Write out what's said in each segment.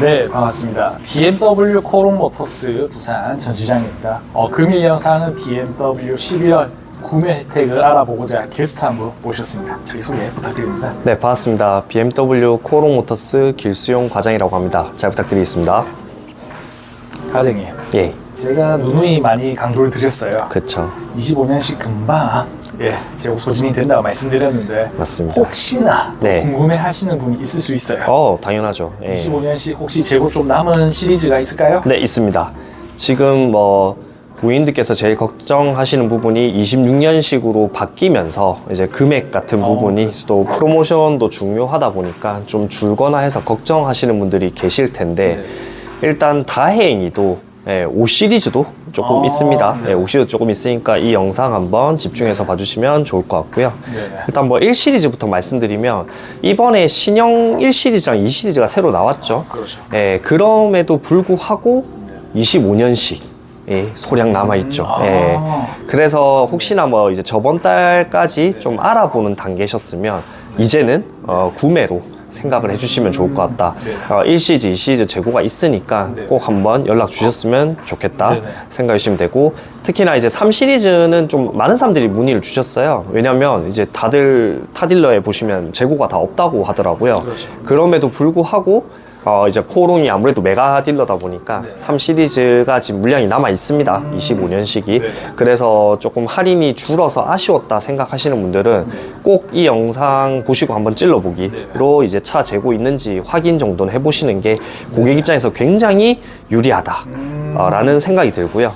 네, 반갑습니다. BMW 코롱 모터스 부산 전시장입니다. 어, 금일 영상은 BMW 11월 구매 혜택을 알아보고자 게스트 한 분 모셨습니다. 자기 소개 부탁드립니다. 네, 반갑습니다. BMW 코롱 모터스 길수용 과장이라고 합니다. 잘 부탁드리겠습니다. 과장님, 예, 제가 누누이 많이 강조를 드렸어요. 그렇죠. 25년씩 금방 예, 재고 소진이 된다고 말씀드렸는데 맞습니다. 혹시나 네. 궁금해 하시는 분이 있을 수 있어요. 어, 당연하죠. 예. 25년씩 혹시 재고 좀 남은 시리즈가 있을까요? 네, 있습니다. 지금 뭐 고객님들께서 제일 걱정하시는 부분이 26년식으로 바뀌면서 이제 금액 같은 어, 부분이. 또 프로모션도 중요하다 보니까 좀 줄거나 해서 걱정하시는 분들이 계실 텐데 네. 일단 다행히도 예, 5 시리즈도 조금 아, 있습니다. 네. 예, 5 시리즈 조금 있으니까 이 영상 한번 집중해서 봐주시면 좋을 것 같고요. 네. 일단 뭐 1 시리즈부터 말씀드리면 이번에 신형 1 시리즈랑 2 시리즈가 새로 나왔죠. 그렇죠. 예, 그럼에도 불구하고 25년씩 예, 소량 남아 있죠. 아. 예. 그래서 혹시나 뭐 이제 저번 달까지 좀 알아보는 단계셨으면 이제는 어, 구매로 생각을 해주시면 좋을 것 같다. 네. 어, 1시리즈, 2시리즈 재고가 있으니까 네. 꼭 한번 연락 주셨으면 좋겠다 네, 네. 생각해 주시면 되고 특히나 이제 3시리즈는 좀 많은 사람들이 문의를 주셨어요. 왜냐면 이제 다들 타딜러에 보시면 재고가 다 없다고 하더라고요. 그렇죠. 그럼에도 불구하고 어, 이제 코롱이 아무래도 메가 딜러다 보니까 네. 3 시리즈가 지금 물량이 남아 있습니다. 25년식이. 네. 그래서 조금 할인이 줄어서 아쉬웠다 생각하시는 분들은 꼭 이 영상 보시고 한번 찔러보기로 이제 차 재고 있는지 확인 정도는 해보시는 게 고객 입장에서 굉장히 유리하다. 어, 라는 생각이 들고요.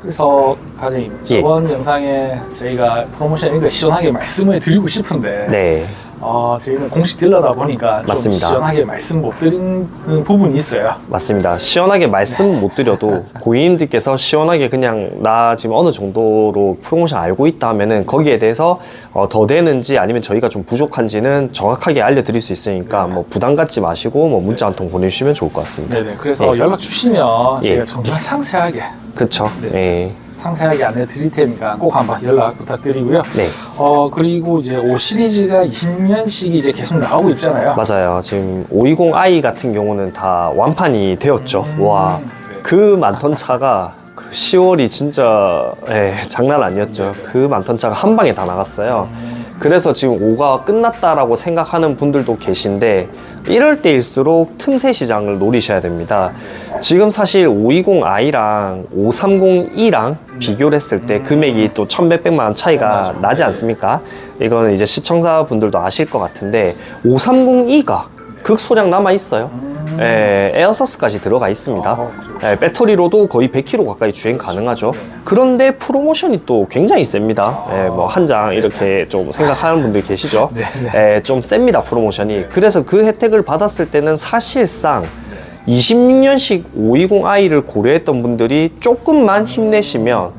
그래서 과장님 예. 저번 영상에 저희가 프로모션 이런 거 시원하게 말씀을 드리고 싶은데 네. 어, 저희는 공식 딜러다 보니까 좀 맞습니다. 시원하게 말씀 못 드리는 부분이 있어요. 맞습니다. 시원하게 말씀 못 드려도 고객님들께서 시원하게 그냥 나 지금 어느 정도로 프로모션 알고 있다 하면은 거기에 대해서 어, 더 되는지 아니면 저희가 좀 부족한지는 정확하게 알려드릴 수 있으니까 뭐 부담 갖지 마시고 뭐 문자 한 통 보내주시면 좋을 것 같습니다. 네네. 그래서 예. 연락 주시면 예. 저희가 정말 상세하게 그쵸? 네. 예. 상세하게 안내 드릴 테니까 꼭 한번 연락 부탁드리고요. 네. 어 그리고 이제 5 시리즈가 20년씩이 이제 계속 나오고 있잖아요. 맞아요. 지금 520i 같은 경우는 다 완판이 되었죠. 와, 그 많던 차가 그 10월이 진짜 예, 장난 아니었죠. 그 많던 차가 한 방에 다 나갔어요. 그래서 지금 5가 끝났다라고 생각하는 분들도 계신데 이럴 때일수록 틈새 시장을 노리셔야 됩니다. 지금 사실 520i랑 530e랑 비교를 했을 때 금액이 또 1100만 원 차이가 나지 않습니까? 이거는 이제 시청자분들도 아실 것 같은데 530e가 극소량 남아 있어요. 예, 에어서스까지 들어가 있습니다. 아. 예, 배터리로도 거의 100km 가까이 주행 가능하죠. 그런데 프로모션이 또 굉장히 셉니다. 예, 뭐한 장 이렇게 좀 생각하는 분들 계시죠? 네, 예, 좀 셉니다 프로모션이. 그래서 그 혜택을 받았을 때는 사실상 26년식 520i를 고려했던 분들이 조금만 힘내시면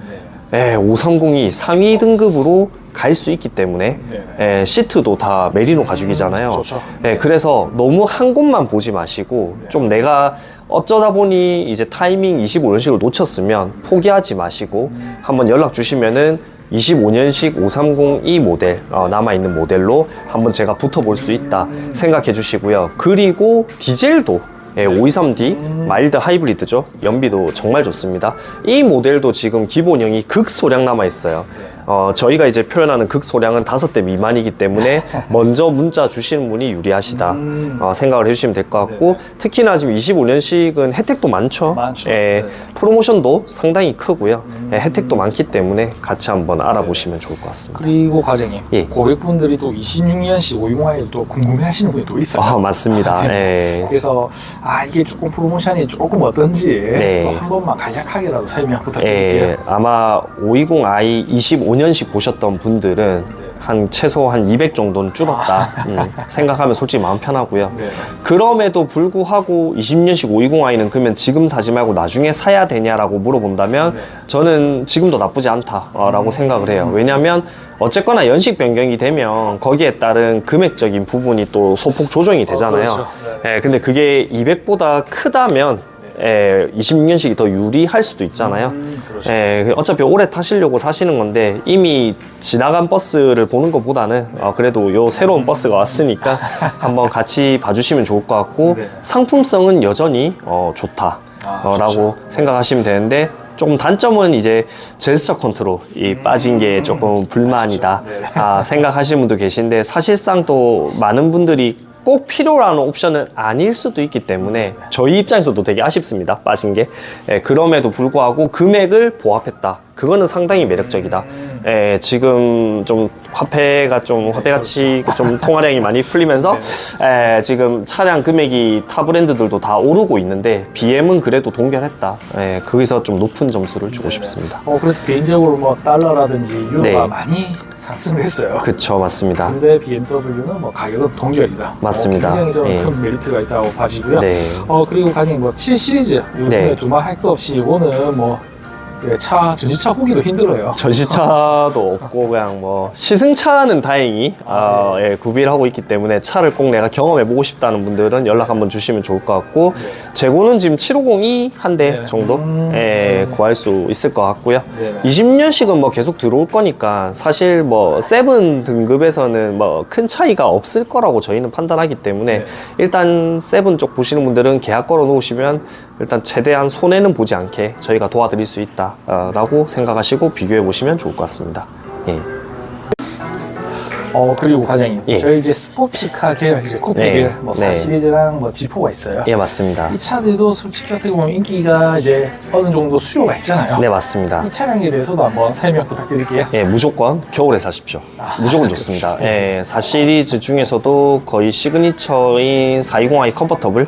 예, 530이 상위 등급으로 갈 수 있기 때문에 네. 예, 시트도 다 메리노 가죽이잖아요. 좋죠. 예, 그래서 너무 한 곳만 보지 마시고 좀 내가 어쩌다 보니 이제 타이밍 25년식을 놓쳤으면 포기하지 마시고 한번 연락 주시면은 25년식 530e 모델 어, 남아 있는 모델로 한번 제가 붙어 볼 수 있다 생각해 주시고요. 그리고 디젤도 예, 523D 마일드 하이브리드죠. 연비도 정말 좋습니다. 이 모델도 지금 기본형이 극소량 남아 있어요. 어, 저희가 이제 표현하는 극소량은 다섯 대 미만이기 때문에 먼저 문자 주시는 분이 유리하시다 어, 생각을 해주시면 될 것 같고 특히나 지금 25년식은 혜택도 많죠. 많죠. 예, 네. 프로모션도 상당히 크고요. 예, 혜택도 많기 때문에 같이 한번 알아보시면 좋을 것 같습니다. 그리고 과장님 예. 고객분들이 또 26년씩 520i를 또 궁금해하시는 분이 또 있어요. 아, 맞습니다. 네. 예. 그래서 아 이게 조금 프로모션이 조금 어떤지 네. 또한 번만 간략하게라도 설명 부탁드릴게요. 예, 아마 520i 25 년식 보셨던 분들은 한 최소 한 200 정도는 줄었다 음, 생각하면 솔직히 마음 편하고요. 네. 그럼에도 불구하고 20년식 520i는 그러면 지금 사지 말고 나중에 사야 되냐라고 물어본다면 저는 지금도 나쁘지 않다라고 생각을 해요. 왜냐하면 어쨌거나 연식 변경이 되면 거기에 따른 금액적인 부분이 또 소폭 조정이 되잖아요. 그렇죠. 예, 근데 그게 200보다 크다면 에, 26년식이 더 유리할 수도 있잖아요. 음, 그렇죠. 예, 어차피 오래 타시려고 사시는 건데 이미 지나간 버스를 보는 것보다는 어, 그래도 요 새로운 버스가 왔으니까 한번 같이 봐주시면 좋을 것 같고 네. 상품성은 여전히 어, 좋다. 아, 어, 라고 좋죠. 생각하시면 되는데 조금 단점은 이제 제스처 컨트롤이 빠진 게 조금 불만이다 음. 네. 아, 생각하시는 분도 계신데 사실상 또 많은 분들이 꼭 필요로 하는 옵션은 아닐 수도 있기 때문에 저희 입장에서도 되게 아쉽습니다. 빠진 게. 예, 그럼에도 불구하고 금액을 보합했다 그거는 상당히 매력적이다 예, 지금 좀 화폐가 좀 화폐 가치 좀 통화량이 많이 풀리면서 예, 지금 차량 금액이 타 브랜드들도 다 오르고 있는데 BM은 그래도 동결했다 예, 거기서 좀 높은 점수를 주고 싶습니다 어, 그래서 개인적으로 뭐 달러라든지 유로가 네. 많이 상승을 했어요. 그쵸 맞습니다 근데 BMW는 뭐 가격은 동결이다. 맞습니다. 어, 굉장히 저는 예. 큰 메리트가 있다고 봐지고요. 네. 어 그리고 가님 뭐7 시리즈 요즘에 네. 두말 할거 없이 이거는 뭐 예, 차 전시차 후기도 힘들어요. 전시차도 없고 그냥 뭐 시승차는 다행히 아, 예, 구비를 하고 있기 때문에 차를 꼭 내가 경험해 보고 싶다는 분들은 연락 한번 주시면 좋을 것 같고 재고는 지금 750이 한대 네. 정도 음, 예, 네. 구할 수 있을 것 같고요. 네. 20년씩은 뭐 계속 들어올 거니까 사실 뭐 세븐 등급에서는 뭐 큰 차이가 없을 거라고 저희는 판단하기 때문에 네. 일단 세븐 쪽 보시는 분들은 계약 걸어 놓으시면 일단 최대한 손해는 보지 않게 저희가 도와드릴 수 있다라고 생각하시고 비교해 보시면 좋을 것 같습니다. 예. 어 그리고 과장님 예. 저희 이제 스포츠카 계열 이제 쿠페 네. 뭐4 네. 시리즈랑 뭐 지포가 있어요. 예, 맞습니다. 이 차들도 솔직히 어떻게 보면 인기가 이제 어느 정도 수요가 있잖아요. 네, 맞습니다. 이 차량에 대해서도 한번 설명 부탁드릴게요. 예, 무조건 겨울에 사십시오. 무조건 좋습니다. 예, 4 시리즈 중에서도 거의 시그니처인 420i 컨버터블.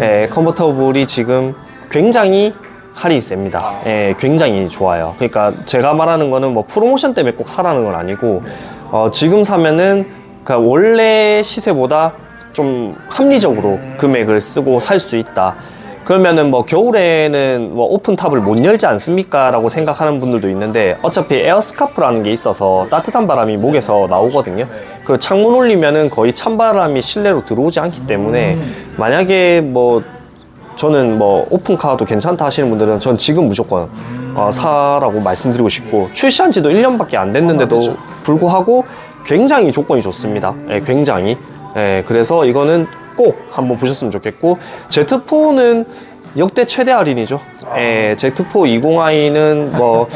예, 컨버터블이 지금 굉장히 할인이 셉니다. 예, 굉장히 좋아요. 그러니까 제가 말하는 거는 뭐 프로모션 때문에 꼭 사라는 건 아니고, 어, 지금 사면은 그 원래 시세보다 좀 합리적으로 금액을 쓰고 살 수 있다. 그러면은 뭐 겨울에는 뭐 오픈탑을 못 열지 않습니까? 라고 생각하는 분들도 있는데 어차피 에어스카프라는 게 있어서 따뜻한 바람이 목에서 나오거든요. 그 창문 올리면은 거의 찬바람이 실내로 들어오지 않기 때문에 만약에 뭐 저는 뭐 오픈카도 괜찮다 하시는 분들은 전 지금 무조건 어, 사라고 말씀드리고 싶고 출시한 지도 1년밖에 안 됐는데도 그렇죠. 불구하고 굉장히 조건이 좋습니다. 예, 굉장히. 예, 그래서 이거는 꼭 한번 보셨으면 좋겠고 Z4는 역대 최대 할인이죠. 예, Z4 20i는 뭐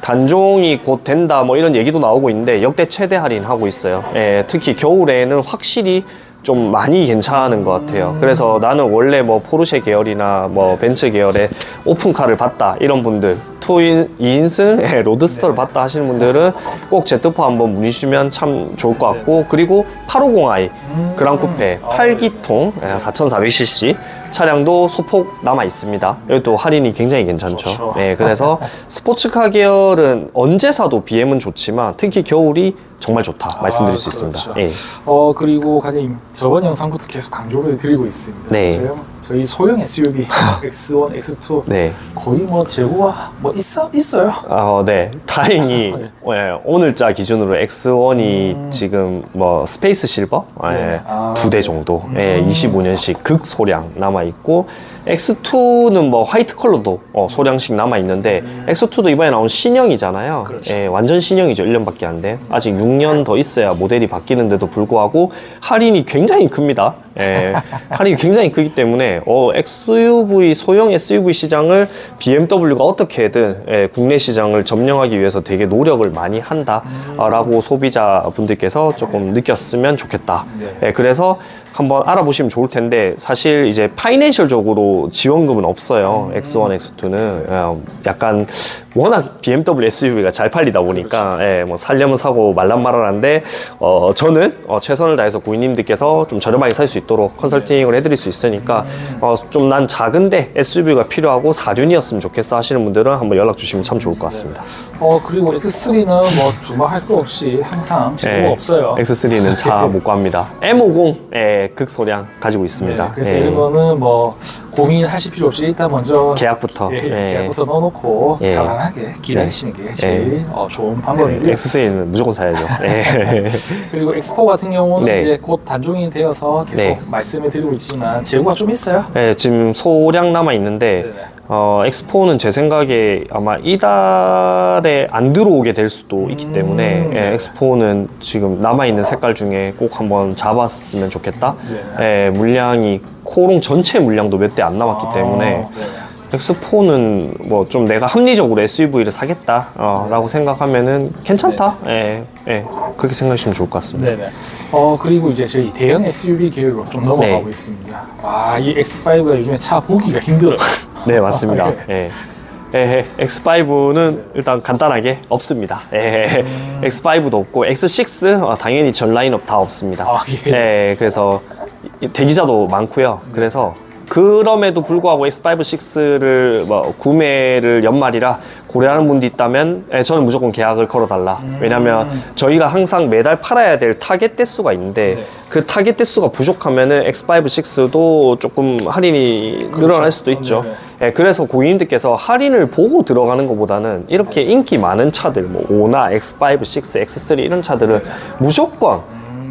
단종이 곧 된다 뭐 이런 얘기도 나오고 있는데 역대 최대 할인 하고 있어요. 예, 특히 겨울에는 확실히 좀 많이 괜찮은 것 같아요. 그래서 나는 원래 뭐 포르쉐 계열이나 뭐 벤츠 계열의 오픈카를 봤다 이런 분들 투인 2인승 예, 로드스터를 봤다 하시는 분들은 꼭 Z4 한번 문의 주시면 참 좋을 것 같고 그리고 850i 그랑 쿠페 8기통 4400cc 차량도 소폭 남아 있습니다. 여기도 할인이 굉장히 괜찮죠. 좋죠. 예, 그래서 스포츠카 계열은 언제 사도 BM은 좋지만 특히 겨울이 정말 좋다 말씀드릴 수 있습니다. 그렇죠. 예. 어 그리고 과장님 저번 영상부터 계속 강조를 드리고 있습니다. 네. 저희, 저희 소형 SUV X1, X2 네. 거의 뭐 재고가 뭐 있어 있어요. 어, 네. 다행히 네. 예, 오늘자 기준으로 X1이 지금 뭐 스페이스 실버 예, 네. 아, 두대 정도 예, 25년씩 극 소량 남아 있고 X2는 뭐 화이트 컬러도 어, 소량씩 남아 있는데 X2도 이번에 나온 신형이잖아요. 그렇죠. 예, 완전 신형이죠. 1년밖에 안 돼. 아직 6년 더 있어야 모델이 바뀌는데도 불구하고 할인이 굉장히 큽니다. 예, 할인이 굉장히 크기 때문에 어, XUV 소형 SUV 시장을 BMW가 어떻게든 예, 국내 시장을 점령하기 위해서 되게 노력을 많이 한다라고 소비자 분들께서 조금 느꼈으면 좋겠다. 네. 예, 그래서 한번 알아보시면 좋을 텐데 사실 이제 파이낸셜적으로 지원금은 없어요. X1, X2는 어, 약간 워낙 BMW SUV가 잘 팔리다 보니까 예, 뭐 살려면 사고 말란 말하는데 어, 저는 어, 최선을 다해서 고객님들께서 좀 저렴하게 살 수 있도록 컨설팅을 해드릴 수 있으니까 어, 좀 난 작은데 SUV가 필요하고 사륜이었으면 좋겠어 하시는 분들은 한번 연락 주시면 참 좋을 것 같습니다. 어 그리고 X3는 뭐 두말할 거 없이 항상 재고가 예, 없어요. X3는 차 못 구합니다. M50 예, 극소량 가지고 있습니다. 네, 그래서 예. 이거는 뭐 고민하실 필요 없이 일단 먼저 계약부터. 예, 예. 계약부터 넣어놓고 예. 편안하게 기다리시는 게 제일 어, 좋은 방법이고요. X3는 무조건 사야죠. 예. 그리고 엑스포 같은 경우는 네. 이제 곧 단종이 되어서 계속 네. 말씀을 드리고 있지만 재고가 좀 있어요. 예, 지금 소량 남아 있는데 네네. 어, 엑스포는 제 생각에 아마 이달에 안 들어오게 될 수도 있기 음, 때문에 예, 네. 엑스포는 지금 남아 있는 색깔 중에 꼭 한번 잡았으면 좋겠다. 네. 예, 물량이 코롱 전체 물량도 몇 대 안 남았기 때문에 아, 네네. 엑스포는 뭐 좀 내가 합리적으로 SUV를 사겠다 어, 네. 라고 생각하면은 괜찮다. 예, 예, 그렇게 생각하시면 좋을 것 같습니다. 네네. 어 그리고 이제 저희 대형 SUV 계열로 좀 넘어가고 네. 있습니다. 아이 X5가 요즘에 차 보기가 힘들어요. 네, 맞습니다. 아, 예. 예, X5는 일단 간단하게 없습니다. 예, 음. X5도 없고 X6 어, 당연히 전 라인업 다 없습니다. 아, 예. 예, 그래서 이- 대기자도 많고요. 그래서 그럼에도 불구하고 X5, 6를 뭐 구매를 연말이라 고려하는 분도 있다면 예, 저는 무조건 계약을 걸어달라. 음. 왜냐하면 저희가 항상 매달 팔아야 될 타겟 대수가 있는데 네. 그 타겟 대수가 부족하면은 X5, 6도 조금 할인이 그렇죠. 늘어날 수도 있죠. 네네. 예, 그래서 고객님들께서 할인을 보고 들어가는 것보다는 이렇게 인기 많은 차들, 뭐 5나 X5, 6, X3 이런 차들은 무조건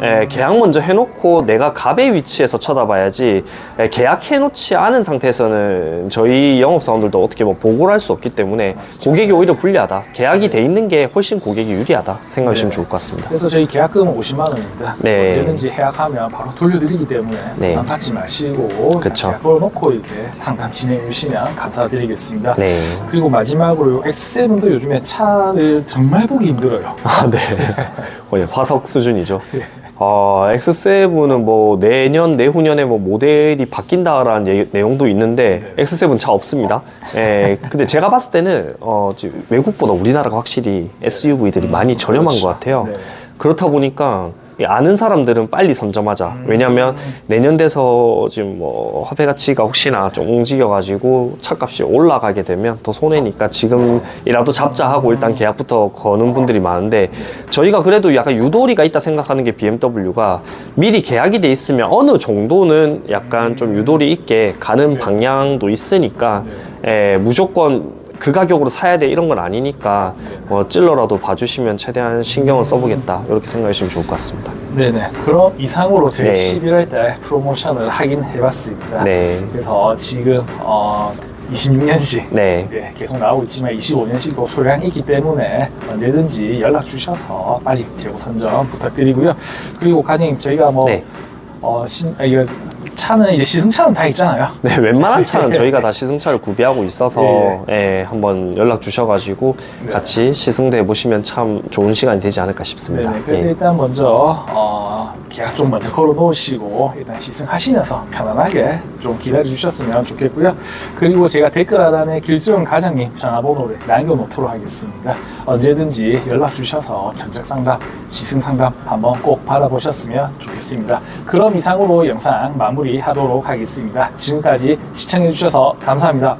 예, 계약 먼저 해놓고 내가 갑의 위치에서 쳐다봐야지 예, 계약해놓지 않은 상태에서는 저희 영업사원들도 어떻게 뭐 보고를 할 수 없기 때문에 고객이 오히려 불리하다. 계약이 돼 있는 게 훨씬 고객이 유리하다 생각하시면 네. 좋을 것 같습니다. 그래서 저희 계약금은 50만 원입니다. 네. 언제든지 계약하면 바로 돌려드리기 때문에 네. 부담 갖지 마시고 그쵸. 계약 걸어놓고 이렇게 상담 진행해 주시면 감사드리겠습니다. 네. 그리고 마지막으로 X7도 요즘에 차를 정말 보기 힘들어요. 아, 네. 거의 화석 수준이죠. 예. 어, X7은 뭐 내년, 내후년에 뭐 모델이 바뀐다라는 얘기- 내용도 있는데 X7 차 없습니다. 예, 근데 제가 봤을 때는 어, 지금 외국보다 우리나라가 확실히 SUV들이 많이 저렴한 그렇죠. 것 같아요. 네. 그렇다 보니까 이 아는 사람들은 빨리 선점하자. 왜냐면 내년 돼서 지금 뭐 화폐 가치가 혹시나 좀 움직여가지고 차값이 올라가게 되면 더 손해니까 지금이라도 잡자 하고 일단 계약부터 거는 분들이 많은데 저희가 그래도 약간 유도리가 있다 생각하는 게 BMW가 미리 계약이 돼 있으면 어느 정도는 약간 좀 유도리 있게 가는 방향도 있으니까 예, 무조건 그 가격으로 사야 돼 이런 건 아니니까 뭐 찔러라도 봐주시면 최대한 신경을 써보겠다 이렇게 생각하시면 좋을 것 같습니다. 네네. 그럼 이상으로 저희 네. 11월 달 프로모션을 하긴 해봤습니다. 네. 그래서 지금 어, 26년씩 네. 예, 계속 나오고 있지만 25년씩도 소량이 있기 때문에 언제든지 연락 주셔서 빨리 재고 선점 부탁드리고요. 그리고 과장님 저희가 뭐 네. 어, 신, 아, 이거 차는 이제 시승차는 다 있잖아요. 네, 웬만한 차는 저희가 다 시승차를 구비하고 있어서 예. 예, 한번 연락 주셔가지고 네. 같이 시승도 해보시면 참 좋은 시간이 되지 않을까 싶습니다. 네네. 그래서 예. 일단 먼저 어, 계약 좀 먼저 걸어 놓으시고 일단 시승하시면서 편안하게 좀 기다려 주셨으면 좋겠고요. 그리고 제가 댓글 하단에 길수영 과장님 전화번호를 남겨놓도록 하겠습니다. 언제든지 연락 주셔서 견적 상담, 시승 상담 한번 꼭 받아보셨으면 좋겠습니다. 그럼 이상으로 영상 마무리하도록 하겠습니다. 지금까지 시청해 주셔서 감사합니다.